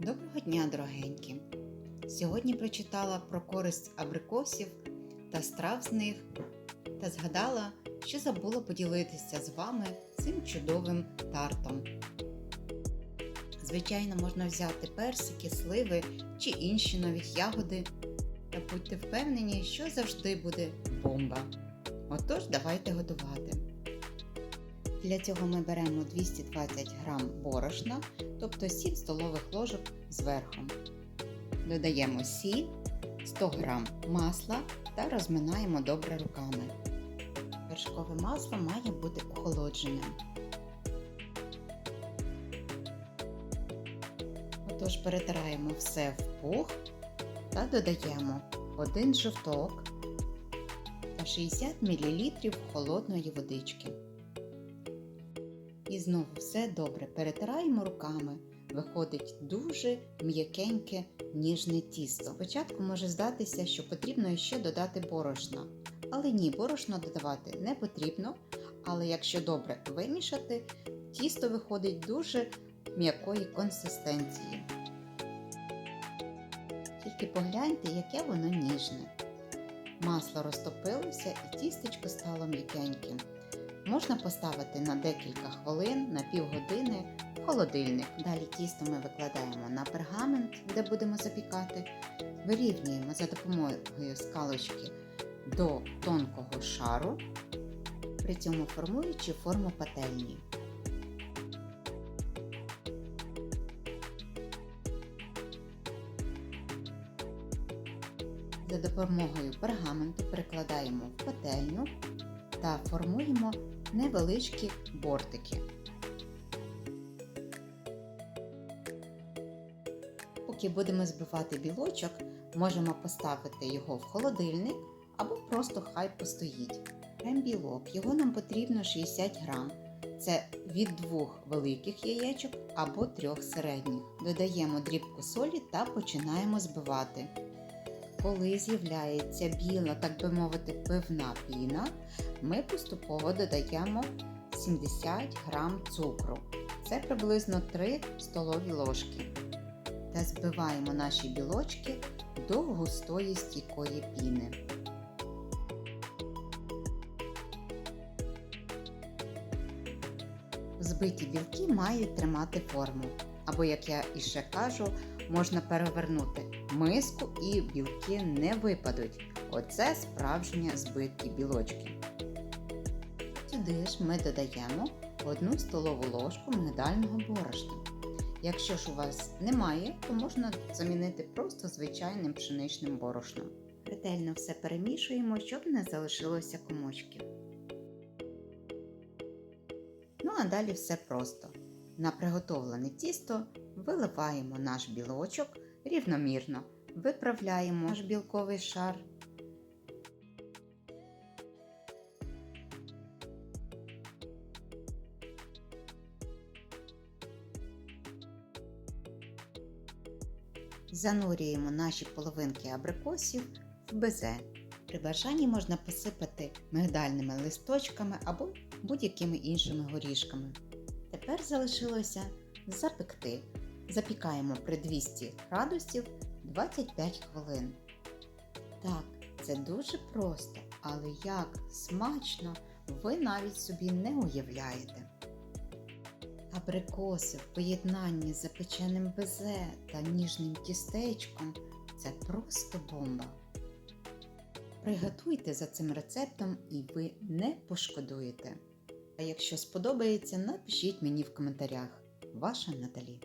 Доброго дня, дорогенькі! Сьогодні прочитала про користь абрикосів та страв з них та згадала, що забула поділитися з вами цим чудовим тартом. Звичайно, можна взяти персики, сливи чи інші навіть ягоди, та будьте впевнені, що завжди буде бомба. Отож, давайте готувати. Для цього ми беремо 220 г борошна, тобто 7 столових ложок зверху. Додаємо сіль, 100 г масла та розминаємо добре руками. Вершкове масло має бути охолодженим. Отож перетираємо все в пух та додаємо 1 жовток та 60 мл холодної водички. І знову все добре перетираємо руками. Виходить дуже м'якеньке ніжне тісто. Спочатку може здатися, що потрібно ще додати борошна. Але ні, борошно додавати не потрібно. Але якщо добре вимішати, тісто виходить дуже м'якої консистенції. Тільки погляньте, яке воно ніжне. Масло розтопилося і тістечко стало м'якеньким. Можна поставити на декілька хвилин, на півгодини в холодильник. Далі тісто ми викладаємо на пергамент, де будемо запікати, вирівнюємо за допомогою скалочки до тонкого шару, при цьому формуючи форму пательні. За допомогою пергаменту перекладаємо в пательню та формуємо невеличкі бортики. Поки будемо збивати білочок, можемо поставити його в холодильник або просто хай постоїть. Крем-білок, його нам потрібно 60 грам. Це від двох великих яєчок або трьох середніх. Додаємо дрібку солі та починаємо збивати. Коли з'являється біла, так би мовити, пивна піна, ми поступово додаємо 70 г цукру. Це приблизно 3 столові ложки. Та збиваємо наші білочки до густої стійкої піни. Збиті білки мають тримати форму. Або, як я іще кажу, можна перевернути миску і білки не випадуть. Оце справжні збиткі білочки. Сюди ж ми додаємо 1 столову ложку мигдального борошна. Якщо ж у вас немає, то можна замінити просто звичайним пшеничним борошном. Ретельно все перемішуємо, щоб не залишилося комочків. Ну а далі все просто. На приготовлене тісто виливаємо наш білочок рівномірно, виправляємо наш білковий шар. Занурюємо наші половинки абрикосів в безе. При бажанні можна посипати мигдальними листочками або будь-якими іншими горішками. Тепер залишилося запекти. Запікаємо при 200 градусів 25 хвилин. Так, це дуже просто, але як смачно ви навіть собі не уявляєте. Абрикоси в поєднанні з запеченим безе та ніжним тістечком це просто бомба. Приготуйте за цим рецептом і ви не пошкодуєте. А якщо сподобається, напишіть мені в коментарях. Ваша Наталі.